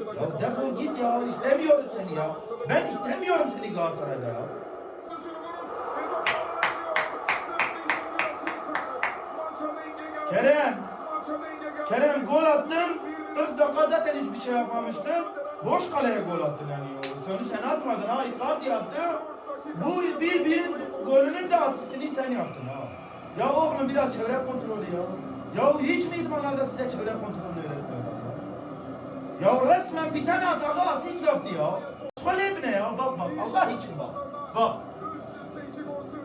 Ya defol git ya. istemiyoruz seni ya. Ben istemiyorum seni Galatasaray'da ya. Kerem. Kerem gol attın. 40 dakika zaten hiçbir şey yapmamıştın. Boş kaleye gol attın yani. Sonu sen atmadın ha. Icardi attı. Bu bir bir golünün de asistini sen yaptın ha. Ya oğlum biraz çevre kontrolü ya. Ya hiç mi idmanlarda size çevre kontrolünü öğretmiyorlar ya? Resmen bir tane atağı asist yaptı ya. Söyleyeyim ne ya? Bak bak Allah için bak. Bak.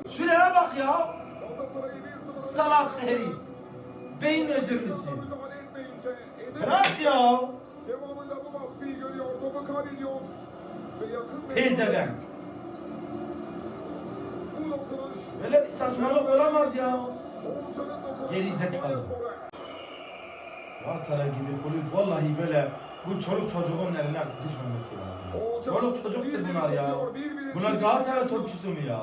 Şuraya bak ya. Salak herif. Beyin özürlüsü. Bırak ya. Devamında bu baskıyı görüyor. Topu kaybediyor. Pezevenk. Böyle bir saçmalık olamaz ya. Geri zekalı. Galatasaray gibi kulüp vallahi böyle bu çoluk çocuğun eline düşmemesi lazım. Çoluk çocuktur bunlar ya. Bunlar Galatasaray topçusu mu ya?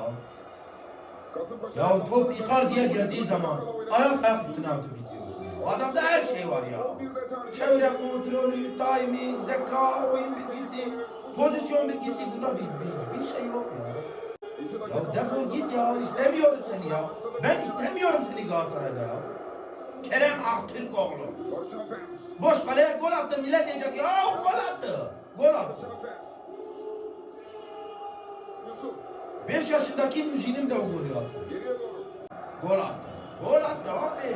Ya top Icardi'ye geldiği zaman ayak ayak üstüne atıp istiyorsun. ya. Adamda her şey var ya. Çevre kontrolü, timing, zeka, oyun bilgisi, pozisyon bilgisi. Bunda bir, bir, bir şey yok ya. Ya defol git ya. istemiyoruz seni ya. Ben istemiyorum seni Galatasaray'da ya. Kerem Aktürkoğlu. Boş kaleye gol attı millet diyecek ya gol attı. Gol attı. Alper. Yusuf. 5 yaşındaki Müjin'im de o golü attı. Gol attı. Gol attı abi.